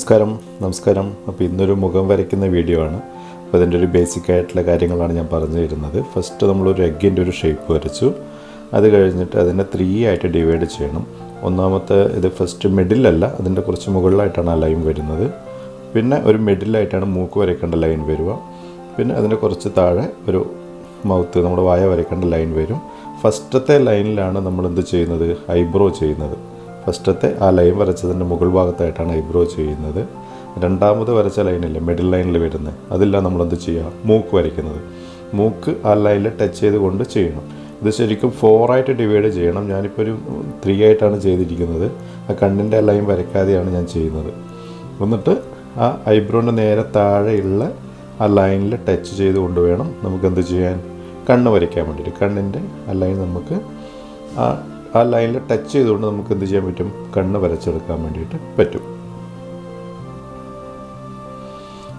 നമസ്കാരം നമസ്കാരം. അപ്പോൾ ഇന്നൊരു മുഖം വരയ്ക്കുന്ന വീഡിയോ ആണ്. അപ്പോൾ അതിന്റെ ഒരു ബേസിക് ആയിട്ടുള്ള കാര്യങ്ങളാണ് ഞാൻ പറഞ്ഞു തരുന്നത്. ഫസ്റ്റ് നമ്മളൊരു എഗ്ഗിന്റെ ഒരു ഷേപ്പ് വരച്ചു. അത് കഴിഞ്ഞിട്ട് അതിനെ ത്രീ ആയിട്ട് ഡിവൈഡ് ചെയ്യണം. ഒന്നാമത്തെ ഇത് ഫസ്റ്റ് മിഡിലല്ല അതിന്റെ കുറച്ച് മുകളിലായിട്ടാണ് ആ ലൈൻ വരുന്നത്. പിന്നെ ഒരു മിഡിലായിട്ടാണ് മൂക്ക് വരയ്ക്കേണ്ട ലൈൻ വരിക. പിന്നെ അതിന്റെ കുറച്ച് താഴെ ഒരു മൗത്ത് നമ്മുടെ വായ വരയ്ക്കേണ്ട ലൈൻ വരും. ഫസ്റ്റത്തെ ലൈനിലാണ് നമ്മൾ എന്ത് ചെയ്യുന്നത്? ഐബ്രോ ചെയ്യുന്നത്. ഫസ്റ്റത്തെ ആ ലൈൻ വരച്ചതിന്റെ മുകൾ ഭാഗത്തായിട്ടാണ് ഐബ്രോ ചെയ്യുന്നത്. രണ്ടാമത് വരച്ച ലൈനില്ലേ മിഡിൽ ലൈനിൽ വരുന്നത്. അതില്ല നമ്മളെന്ത് ചെയ്യുക? മൂക്ക് വരയ്ക്കുന്നത്. മൂക്ക് ആ ലൈനിൽ ടച്ച് ചെയ്തുകൊണ്ട് ചെയ്യണം. ഇത് ശരിക്കും ഫോറായിട്ട് ഡിവൈഡ് ചെയ്യണം. ഞാനിപ്പോൾ ഒരു ത്രീ ആയിട്ടാണ് ചെയ്തിരിക്കുന്നത്. ആ കണ്ണിന്റെ ലൈൻ വരയ്ക്കാതെയാണ് ഞാൻ ചെയ്യുന്നത്. എന്നിട്ട് ആ ഐബ്രോന്റെ നേരെ താഴെയുള്ള ആ ലൈനിൽ ടച്ച് ചെയ്തുകൊണ്ട് വേണം നമുക്ക് എന്ത് ചെയ്യാൻ? കണ്ണ് വരയ്ക്കാൻ വേണ്ടിയിട്ട്. കണ്ണിന്റെ ആ ലൈൻ നമുക്ക് ആ ആ ലൈനിൽ ടച്ച് ചെയ്തുകൊണ്ട് നമുക്ക് എന്ത് ചെയ്യാൻ പറ്റും? കണ്ണ് വരച്ചെടുക്കാൻ വേണ്ടിയിട്ട് പറ്റും.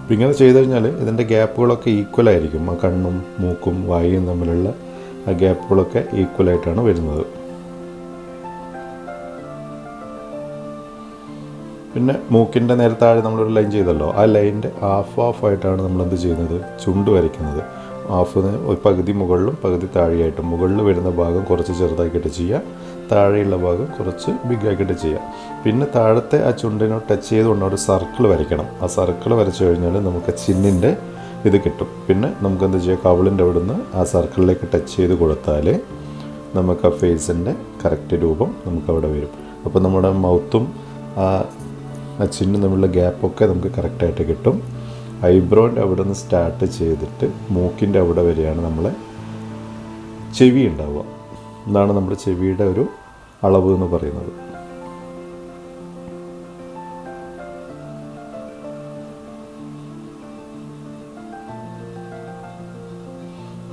അപ്പം ഇങ്ങനെ ചെയ്തു കഴിഞ്ഞാൽ ഇതിന്റെ ഗ്യാപ്പുകളൊക്കെ ഈക്വൽ ആയിരിക്കും. ആ കണ്ണും മൂക്കും വായും തമ്മിലുള്ള ആ ഗ്യാപ്പുകളൊക്കെ ഈക്വലായിട്ടാണ് വരുന്നത്. പിന്നെ മൂക്കിന്റെ നേരെ താഴെ നമ്മളൊരു ലൈൻ ചെയ്തല്ലോ. ആ ലൈനിന്റെ ഹാഫ് ഹാഫ് ആയിട്ടാണ് നമ്മൾ എന്ത് ചെയ്യുന്നത്? ചുണ്ട് വരയ്ക്കുന്നത്. ഹാഫ് ഒരു പകുതി മുകളിലും പകുതി താഴെയായിട്ടും. മുകളിൽ വരുന്ന ഭാഗം കുറച്ച് ചെറുതാക്കിയിട്ട് ചെയ്യുക. താഴെയുള്ള ഭാഗം കുറച്ച് ബിഗാക്കിയിട്ട് ചെയ്യുക. പിന്നെ താഴത്തെ ആ ചുണ്ടിനോ ടച്ച് ചെയ്തുകൊണ്ട് ഒരു സർക്കിൾ വരയ്ക്കണം. ആ സർക്കിൾ വരച്ചു കഴിഞ്ഞാൽ നമുക്ക് ചിന്നിന്റെ ഇത് കിട്ടും. പിന്നെ നമുക്ക് എന്ത് ചെയ്യുക കവിളിന്റെ അവിടുന്ന് ആ സർക്കിളിലേക്ക് ടച്ച് ചെയ്ത് കൊടുത്താൽ നമുക്ക് ആ ഫേസിന്റെ കറക്റ്റ് രൂപം നമുക്ക് അവിടെ വരും. അപ്പോൾ നമ്മുടെ മൗത്തും ആ ചിന്നും തമ്മിലുള്ള ഗ്യാപ്പൊക്കെ നമുക്ക് കറക്റ്റായിട്ട് കിട്ടും. ഐബ്രോന്റെ അവിടെ നിന്ന് സ്റ്റാർട്ട് ചെയ്തിട്ട് മൂക്കിന്റെ അവിടെ വരെയാണ് നമ്മളെ ചെവി ഉണ്ടാവുക. എന്നാണ് നമ്മുടെ ചെവിയുടെ ഒരു അളവ് എന്ന് പറയുന്നത്.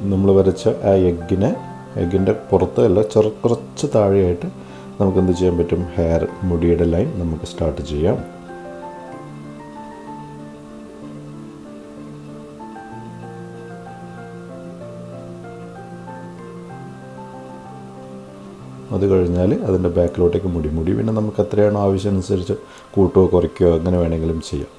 നമ്മൾ വരച്ച ആ എഗ്ഗിനെ എഗ്ഗിന്റെ പുറത്ത് അല്ല ചെറു കുറച്ച് താഴെയായിട്ട് നമുക്ക് എന്ത് ചെയ്യാൻ പറ്റും? ഹെയർ മുടിയുടെ ലൈൻ നമുക്ക് സ്റ്റാർട്ട് ചെയ്യാം. അത് കഴിഞ്ഞാൽ അതിന്റെ ബാക്കിലോട്ടേക്ക് മുടി മുടി. പിന്നെ നമുക്ക് എത്രയാണോ ആവശ്യം അനുസരിച്ച് കൂട്ടുകയോ കുറയ്ക്കുകയോ അങ്ങനെ വേണമെങ്കിലും ചെയ്യാം.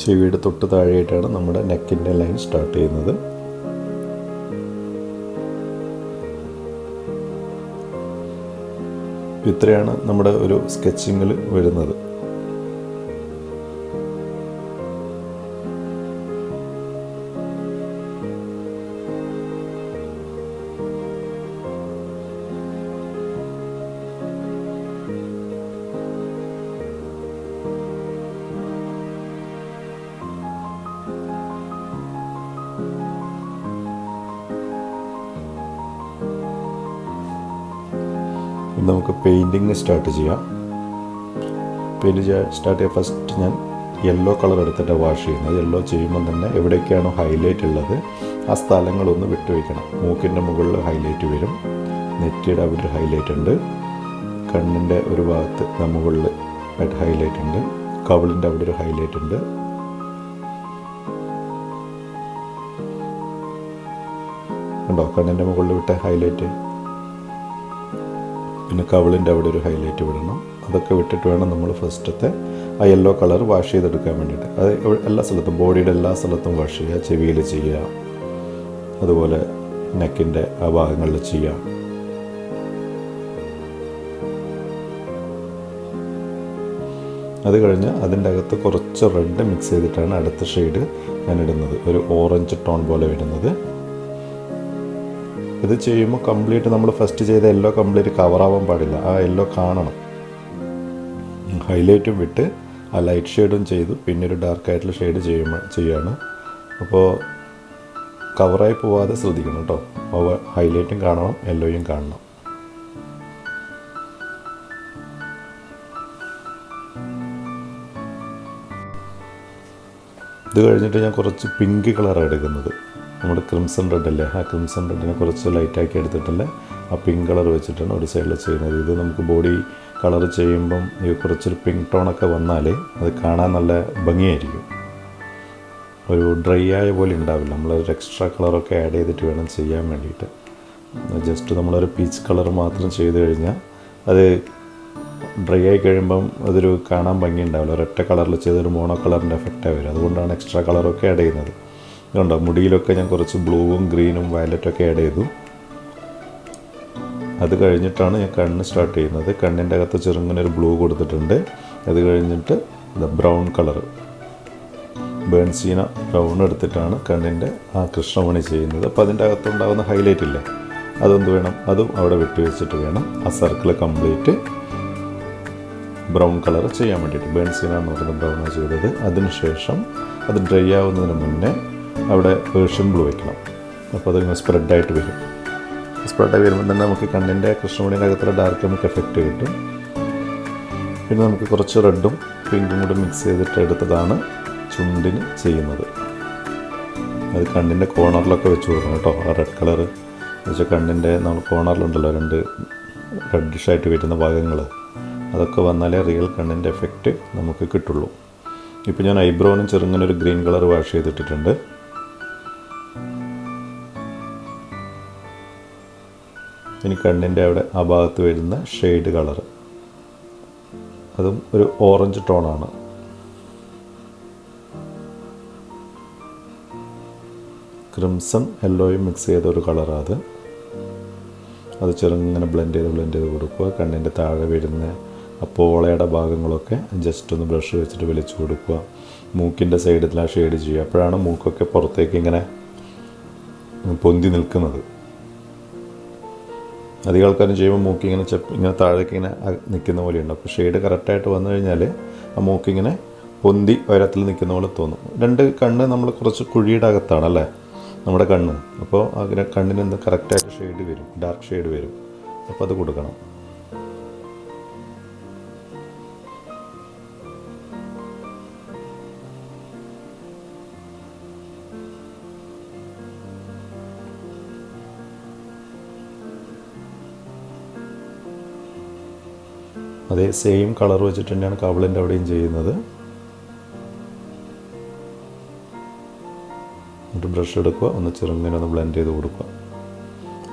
ചെവിയുടെ തൊട്ട് താഴെയായിട്ടാണ് നമ്മുടെ നെക്കിന്റെ ലൈൻ സ്റ്റാർട്ട് ചെയ്യുന്നത്. ഇത്രയാണ് നമ്മുടെ ഒരു സ്കെച്ചിങ്ങിൽ വരുന്നത്. നമുക്ക് പെയിന്റിങ് സ്റ്റാർട്ട് ചെയ്യാം. പെയിന്റ് സ്റ്റാർട്ട് ചെയ്യാൻ ഫസ്റ്റ് ഞാൻ യെല്ലോ കളർ എടുത്തിട്ട് വാഷ് ചെയ്യുന്നത്. യെല്ലോ ചെയ്യുമ്പോൾ തന്നെ എവിടെയൊക്കെയാണോ ഹൈലൈറ്റ് ഉള്ളത് ആ സ്ഥലങ്ങളൊന്ന് വിട്ടുവയ്ക്കണം മൂക്കിന്റെ മുകളിൽ ഹൈലൈറ്റ് വരും. നെറ്റിയുടെ അവിടെ ഹൈലൈറ്റ് ഉണ്ട്. കണ്ണിന്റെ ഒരു ഭാഗത്ത് മുകളിൽ ആയിട്ട് ഹൈലൈറ്റ് ഉണ്ട്. കവിളിന്റെ അവിടെ ഒരു ഹൈലൈറ്റ് ഉണ്ട്. ഉണ്ടോ കണ്ണിന്റെ മുകളിൽ വിട്ട ഹൈലൈറ്റ് പിന്നെ കവിളിന്റെ അവിടെ ഒരു ഹൈലൈറ്റ് വിടണം. അതൊക്കെ വിട്ടിട്ട് വേണം നമ്മൾ ഫസ്റ്റത്തെ ആ യെല്ലോ കളർ വാഷ് ചെയ്തെടുക്കാൻ വേണ്ടിയിട്ട്. അത് എല്ലാ സ്ഥലത്തും ബോഡിയുടെ എല്ലാ സ്ഥലത്തും വാഷ് ചെയ്യുക ചെവിയിൽ ചെയ്യുക. അതുപോലെ നെക്കിന്റെ ആ ഭാഗങ്ങളിൽ ചെയ്യുക. അത് കഴിഞ്ഞ് അതിന്റെ അകത്ത് കുറച്ച് റെഡ് മിക്സ് ചെയ്തിട്ടാണ് അടുത്ത ഷെയ്ഡ് ഞാൻ ഇടുന്നത് ഒരു ഓറഞ്ച് ടോൺ പോലെ വരുന്നത്. ഇത് ചെയ്യുമ്പോൾ കംപ്ലീറ്റ് നമ്മൾ ഫസ്റ്റ് ചെയ്ത യെല്ലോ കംപ്ലീറ്റ് കവറാവാൻ പാടില്ല. ആ യെല്ലോ കാണണം. ഹൈലൈറ്റും വിട്ട് ആ ലൈറ്റ് ഷെയ്ഡും ചെയ്തു. പിന്നെ ഒരു ഡാർക്ക് ആയിട്ടുള്ള ഷെയ്ഡ് ചെയ്യുമ്പോൾ ചെയ്യാണ്. അപ്പോൾ കവറായി പോവാതെ ശ്രദ്ധിക്കണം കേട്ടോ അവ ഹൈലൈറ്റും കാണണം യെല്ലോയും കാണണം. ഇത് കഴിഞ്ഞിട്ട് ഞാൻ കുറച്ച് പിങ്ക് കളറാണ് എടുക്കുന്നത്. നമ്മുടെ ക്രിംസൺ റെഡ് അല്ലേ? ആ ക്രിംസൺ റെഡിനെ കുറച്ച് ലൈറ്റാക്കി എടുത്തിട്ടല്ലേ ആ പിങ്ക് കളർ വെച്ചിട്ടാണ് ഒരു സൈഡിൽ ചെയ്യുന്നത്. ഇത് നമുക്ക് ബോഡി കളർ ചെയ്യുമ്പം ഈ കുറച്ചൊരു പിങ്ക് ടോണൊക്കെ വന്നാൽ അത് കാണാൻ നല്ല ഭംഗിയായിരിക്കും. ഒരു ഡ്രൈ ആയ പോലെ ഉണ്ടാവില്ല. നമ്മളൊരു എക്സ്ട്രാ കളറൊക്കെ ആഡ് ചെയ്തിട്ട് വേണം ചെയ്യാൻ വേണ്ടിയിട്ട്. ജസ്റ്റ് നമ്മളൊരു പീച്ച് കളർ മാത്രം ചെയ്ത് കഴിഞ്ഞാൽ അത് ഡ്രൈ ആയി കഴിയുമ്പം അതൊരു കാണാൻ ഭംഗി ഉണ്ടാവില്ല. ഒരൊറ്റ കളറിൽ ചെയ്തൊരു മോണോ കളറിന്റെ എഫക്റ്റായി വരും അതുകൊണ്ടാണ് എക്സ്ട്രാ കളറൊക്കെ ആഡ് ചെയ്യുന്നത്. അതുകൊണ്ടോ മുടിയിലൊക്കെ ഞാൻ കുറച്ച് ബ്ലൂവും ഗ്രീനും വയലറ്റൊക്കെ ആഡ് ചെയ്തു. അത് കഴിഞ്ഞിട്ടാണ് ഞാൻ കണ്ണ് സ്റ്റാർട്ട് ചെയ്യുന്നത്. കണ്ണിന്റെ അകത്ത് ചെറുങ്ങനെ ഒരു ബ്ലൂ കൊടുത്തിട്ടുണ്ട്. അത് കഴിഞ്ഞിട്ട് ബ്രൗൺ കളർ ബേൺസീന ബ്രൗൺ എടുത്തിട്ടാണ് കണ്ണിന്റെ ആ കൃഷ്ണമണി ചെയ്യുന്നത്. അപ്പോൾ അതിന്റെ അകത്തുണ്ടാകുന്ന ഹൈലൈറ്റ് ഇല്ലേ? അതെന്ത് വേണം. അതും അവിടെ വിട്ടുവെച്ചിട്ട് വേണം. ആ സർക്കിൾ കംപ്ലീറ്റ് ബ്രൗൺ കളർ ചെയ്യാൻ വേണ്ടിയിട്ട്. ബേൺസീന എന്ന് പറയുന്ന ബ്രൗണാണ് ചെയ്തത്. അതിനുശേഷം അത് ഡ്രൈ ആവുന്നതിന് മുന്നേ അവിടെ പേർഷ്യൻ ബ്ലൂ വയ്ക്കണം അപ്പോൾ അതിങ്ങനെ സ്പ്രെഡായിട്ട് വരും. സ്പ്രെഡായി വരുമ്പോൾ തന്നെ നമുക്ക് കണ്ണിന്റെ കൃഷ്ണമണിയുടെ അകത്തുള്ള ഡാർക്ക് നമുക്ക് എഫക്റ്റ് കിട്ടും. പിന്നെ നമുക്ക് കുറച്ച് റെഡും പിങ്കും കൂടെ മിക്സ് ചെയ്തിട്ട് എടുത്തതാണ് ചുണ്ടിന് ചെയ്യുന്നത്. അത് കണ്ണിന്റെ കോണറിലൊക്കെ വെച്ച് കൊടുക്കണം കേട്ടോ. ആ റെഡ് കളർ വെച്ചാൽ കണ്ണിന്റെ നമ്മൾ കോണറിലുണ്ടല്ലോ രണ്ട് റെഡിഷായിട്ട് വരുന്ന ഭാഗങ്ങൾ അതൊക്കെ വന്നാലേ റിയൽ കണ്ണിന്റെ എഫക്റ്റ് നമുക്ക് കിട്ടുള്ളൂ. ഇപ്പോൾ ഞാൻ ഐബ്രോനും ചെറുങ്ങനെ ഒരു ഗ്രീൻ കളർ വാഷ് ചെയ്തിട്ടിട്ടുണ്ട്. ഇനി കണ്ണിന്റെ അവിടെ ആ ഭാഗത്ത് വരുന്ന ഷെയ്ഡ് കളർ അതും ഒരു ഓറഞ്ച് ടോണാണ്. ക്രിംസൺ യെല്ലോയും മിക്സ് ചെയ്ത ഒരു കളറാണ് അത്. ചെറുങ്ങനെ ബ്ലെൻഡ് ചെയ്ത് ബ്ലെൻഡ് ചെയ്ത് കൊടുക്കുക. കണ്ണിന്റെ താഴെ വരുന്ന ആ പോളയുടെ ഭാഗങ്ങളൊക്കെ ജസ്റ്റ് ഒന്ന് ബ്രഷ് വെച്ചിട്ട് വലിച്ചു കൊടുക്കുക. മൂക്കിന്റെ സൈഡിൽ ആ ഷെയ്ഡ് ചെയ്യുക. അപ്പോഴാണ് മൂക്കൊക്കെ പുറത്തേക്ക് ഇങ്ങനെ പൊന്തി നിൽക്കുന്നത്. അധികം ആൾക്കാരും ചെയ്യുമ്പോൾ മൂക്ക് ഇങ്ങനെ ചെപ്പ് ഇങ്ങനെ താഴേക്ക് ഇങ്ങനെ നിൽക്കുന്ന പോലെ ഉണ്ട് അപ്പോൾ ഷെയ്ഡ് കറക്റ്റായിട്ട് വന്നു കഴിഞ്ഞാൽ ആ മൂക്കിങ്ങനെ പൊന്തി ഉയരത്തിൽ നിൽക്കുന്ന പോലെ തോന്നും. രണ്ട് കണ്ണ് നമ്മൾ കുറച്ച് കുഴിയുടെ അകത്താണ് അല്ലേ? നമ്മുടെ കണ്ണ്. അപ്പോൾ അങ്ങനെ കണ്ണിന് എന്ത് കറക്റ്റായിട്ട് ഷെയ്ഡ് വരും ഡാർക്ക് ഷെയ്ഡ് വരും. അപ്പോൾ അത് കൊടുക്കണം. അതേ സെയിം കളർ വെച്ചിട്ട് തന്നെയാണ് കവളിന്റെ അവിടെയും ചെയ്യുന്നത്. എന്നിട്ട് ബ്രഷ് എടുക്കുക ഒന്ന് ചെറുങ്ങനെ ഒന്ന് ബ്ലെൻഡ് ചെയ്ത് കൊടുക്കുക.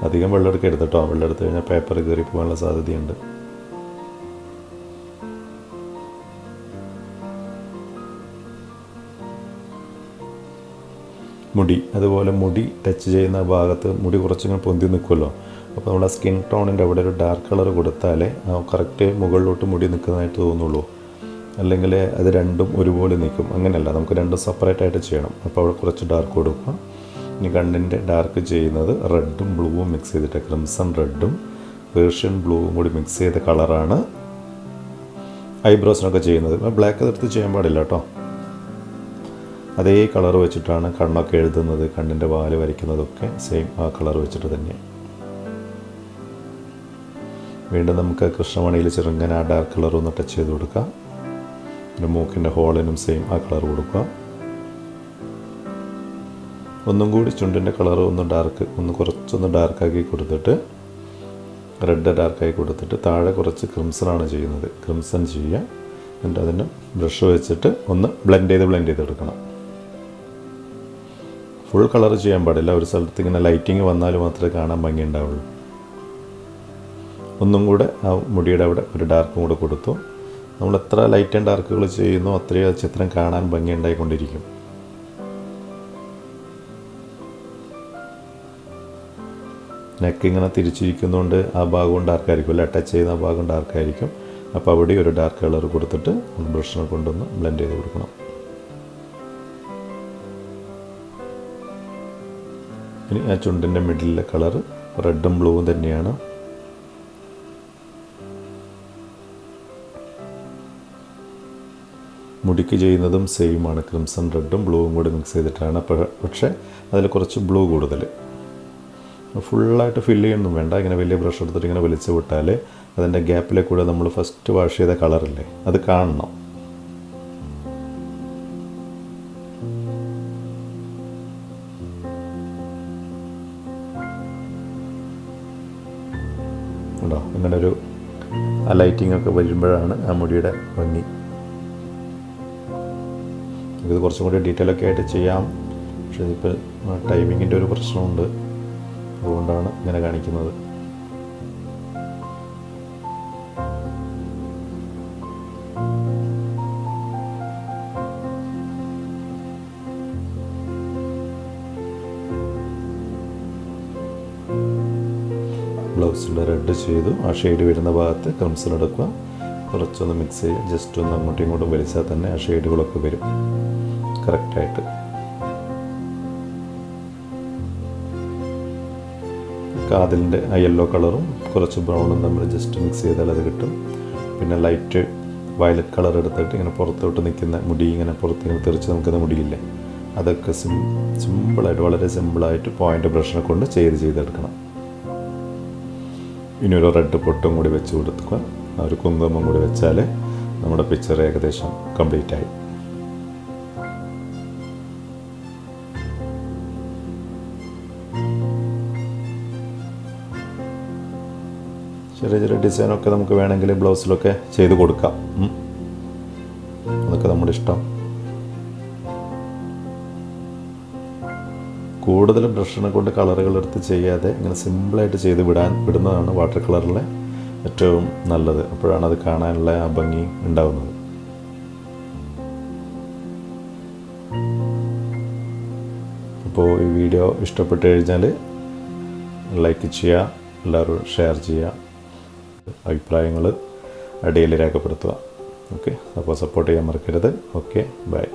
അധികം വെള്ളം എടുക്കരുത് കേട്ടോ വെള്ളം എടുത്തു കഴിഞ്ഞാൽ പേപ്പർ കയറി പോകാനുള്ള സാധ്യതയുണ്ട്. മുടി അതുപോലെ മുടി ടച്ച് ചെയ്യുന്ന ഭാഗത്ത് മുടി കുറച്ചിങ്ങനെ പൊന്തി നിൽക്കുമല്ലോ അപ്പോൾ നമ്മുടെ സ്കിൻ ടോണിന്റെ അവിടെ ഒരു ഡാർക്ക് കളർ കൊടുത്താലേ കറക്റ്റ് മുകളിലോട്ട് മുടി നിൽക്കുന്നതായിട്ട് തോന്നുള്ളൂ. അല്ലെങ്കിൽ അത് രണ്ടും ഒരുപോലെ നിൽക്കും. അങ്ങനെയല്ല നമുക്ക് രണ്ടും സെപ്പറേറ്റ് ആയിട്ട് ചെയ്യണം. അപ്പോൾ അവിടെ കുറച്ച് ഡാർക്ക് കൊടുക്കുക. ഇനി കണ്ണിന്റെ ഡാർക്ക് ചെയ്യുന്നത് റെഡും ബ്ലൂവും മിക്സ് ചെയ്തിട്ട് ക്രിംസൺ റെഡും പേർഷ്യൻ ബ്ലൂവും കൂടി മിക്സ് ചെയ്ത കളറാണ് ഐബ്രോസിനൊക്കെ ചെയ്യുന്നത്. ബ്ലാക്ക് എടുത്ത് ചെയ്യാൻ പാടില്ല കേട്ടോ. അതേ കളർ വെച്ചിട്ടാണ് കണ്ണൊക്കെ എഴുതുന്നത് കണ്ണിന്റെ വാൽ വരയ്ക്കുന്നതൊക്കെ സെയിം ആ കളർ വെച്ചിട്ട് തന്നെ വീണ്ടും നമുക്ക് കൃഷ്ണമണിയിൽ ചെറുങ്ങനെ ആ ഡാർക്ക് കളർ ഒന്ന് ടച്ച് ചെയ്ത് കൊടുക്കാം. പിന്നെ മൂക്കിന്റെ ഹോളിനും സെയിം ആ കളർ കൊടുക്കുക. ഒന്നും കൂടി ചുണ്ടിന്റെ കളർ ഒന്ന് ഡാർക്ക് ഒന്ന് കുറച്ചൊന്ന് ഡാർക്കാക്കി കൊടുത്തിട്ട് റെഡ് ഡാർക്കായി കൊടുത്തിട്ട് താഴെ കുറച്ച് ക്രിംസണാണ് ചെയ്യുന്നത്. ക്രിംസൺ ചെയ്യുക. എന്നിട്ട് അതിന് ബ്രഷ് വെച്ചിട്ട് ഒന്ന് ബ്ലെൻഡ് ചെയ്ത് ബ്ലെൻഡ് ചെയ്തെടുക്കണം ഫുൾ കളർ ചെയ്യാൻ പാടില്ല. ഒരു സ്ഥലത്ത് ഇങ്ങനെ ലൈറ്റിങ് വന്നാൽ മാത്രമേ കാണാൻ ഭംഗി ഉണ്ടാവുള്ളൂ. ഒന്നും കൂടെ ആ മുടിയുടെ അവിടെ ഒരു ഡാർക്കും കൂടെ കൊടുത്തു. നമ്മൾ എത്ര ലൈറ്റ് ആൻഡ് ഡാർക്കുകൾ ചെയ്യുന്നോ അത്രയും ചിത്രം കാണാൻ ഭംഗി ഉണ്ടായിക്കൊണ്ടിരിക്കും നെക്ക് ഇങ്ങനെ തിരിച്ചിരിക്കുന്നതുകൊണ്ട് ആ ഭാഗവും ഡാർക്കായിരിക്കും അല്ല? ടച്ച് ചെയ്യുന്ന ഭാഗം ഡാർക്കായിരിക്കും അപ്പോൾ അവിടെ ഒരു ഡാർക്ക് കളർ കൊടുത്തിട്ട് ബ്രഷിനെ കൊണ്ടൊന്ന് ബ്ലെൻഡ് ചെയ്ത് കൊടുക്കണം. ഇനി ആ ചുണ്ടിന്റെ മിഡിലെ കളർ റെഡും ബ്ലൂവും തന്നെയാണ്. മുടിക്ക് ചെയ്യുന്നതും സെയിമാണ് ക്രിംസൺ റെഡും ബ്ലൂവും കൂടി മിക്സ് ചെയ്തിട്ടാണ് പക്ഷേ അതിൽ കുറച്ച് ബ്ലൂ കൂടുതൽ ഫുള്ളായിട്ട് ഫില്ല് ചെയ്യണമെന്നും വേണ്ട. ഇങ്ങനെ വലിയ ബ്രഷ് എടുത്തിട്ട് ഇങ്ങനെ വലിച്ചു വിട്ടാൽ അതിന്റെ ഗ്യാപ്പിലെ കൂടെ നമ്മൾ ഫസ്റ്റ് വാഷ് ചെയ്ത കളറില്ലേ അത് കാണണം. ഉണ്ടോ? ഇങ്ങനൊരു ലൈറ്റിംഗ് ഒക്കെ വരുമ്പോഴാണ് ആ മുടിയുടെ ഭംഗി. നമുക്കിത് കുറച്ചും കൂടി ഡീറ്റെയിൽ ഒക്കെ ആയിട്ട് ചെയ്യാം. പക്ഷേ ഇതിപ്പോൾ ടൈമിങ്ങിന്റെ ഒരു പ്രശ്നമുണ്ട്. അതുകൊണ്ടാണ് ഇങ്ങനെ കാണിക്കുന്നത്. ബ്ലൗസിന്റെ റെഡ് ചെയ്തു. ആ ഷെയ്ഡ് വരുന്ന ഭാഗത്ത് കൺസിൽ എടുക്കുക. കുറച്ചൊന്ന് മിക്സ് ചെയ്യുക. ജസ്റ്റ് ഒന്ന് അങ്ങോട്ടും ഇങ്ങോട്ടും വലിച്ചാൽ തന്നെ ആ ഷെയ്ഡുകളൊക്കെ വരും. കറക്റ്റായിട്ട്. കാതിലിന്റെ യെല്ലോ കളറും കുറച്ച് ബ്രൗണും തമ്മിൽ ജസ്റ്റ് മിക്സ് ചെയ്താൽ അത് കിട്ടും. പിന്നെ ലൈറ്റ് വയലറ്റ് കളർ എടുത്തിട്ട് ഇങ്ങനെ പുറത്തോട്ട് നിൽക്കുന്ന മുടി ഇങ്ങനെ പുറത്ത് ഇങ്ങനെ തെറിച്ച് നിൽക്കുന്ന മുടിയില്ലേ അതൊക്കെ സിം സിമ്പിളായിട്ട് വളരെ സിമ്പിളായിട്ട് പോയിന്റ് ബ്രഷിനെ കൊണ്ട് ചെയ്ത് ചെയ്തെടുക്കണം. ഇനി ഒരു റെഡ് പൊട്ടും കൂടി വെച്ച് കൊടുക്കുക ഒരു കുങ്കുമം കൂടി വെച്ചാൽ നമ്മുടെ പിക്ചർ ഏകദേശം കംപ്ലീറ്റ് ആയി. ചെറിയ ചെറിയ ഡിസൈനൊക്കെ നമുക്ക് വേണമെങ്കിൽ ബ്ലൗസിലൊക്കെ ചെയ്ത് കൊടുക്കാം. അതൊക്കെ നമ്മുടെ ഇഷ്ടം. കൂടുതൽ ബ്രഷിനെ കൊണ്ട് കളറുകൾ എടുത്ത് ചെയ്യാതെ ഇങ്ങനെ സിമ്പിളായിട്ട് ചെയ്ത് വിടാൻ വിടുന്നതാണ് വാട്ടർ കളറിലെ ഏറ്റവും നല്ലത്. അപ്പോഴാണ് അത് കാണാനുള്ള ആ ഭംഗി ഉണ്ടാവുന്നത്. അപ്പോൾ ഈ വീഡിയോ ഇഷ്ടപ്പെട്ട് കഴിഞ്ഞാൽ ലൈക്ക് ചെയ്യുക എല്ലാവരും ഷെയർ ചെയ്യുക. അഭിപ്രായങ്ങൾ അടിയിൽ രേഖപ്പെടുത്തുക. ഓക്കെ അപ്പോൾ സപ്പോർട്ട് ചെയ്യാൻ മറക്കരുത്. Okay bye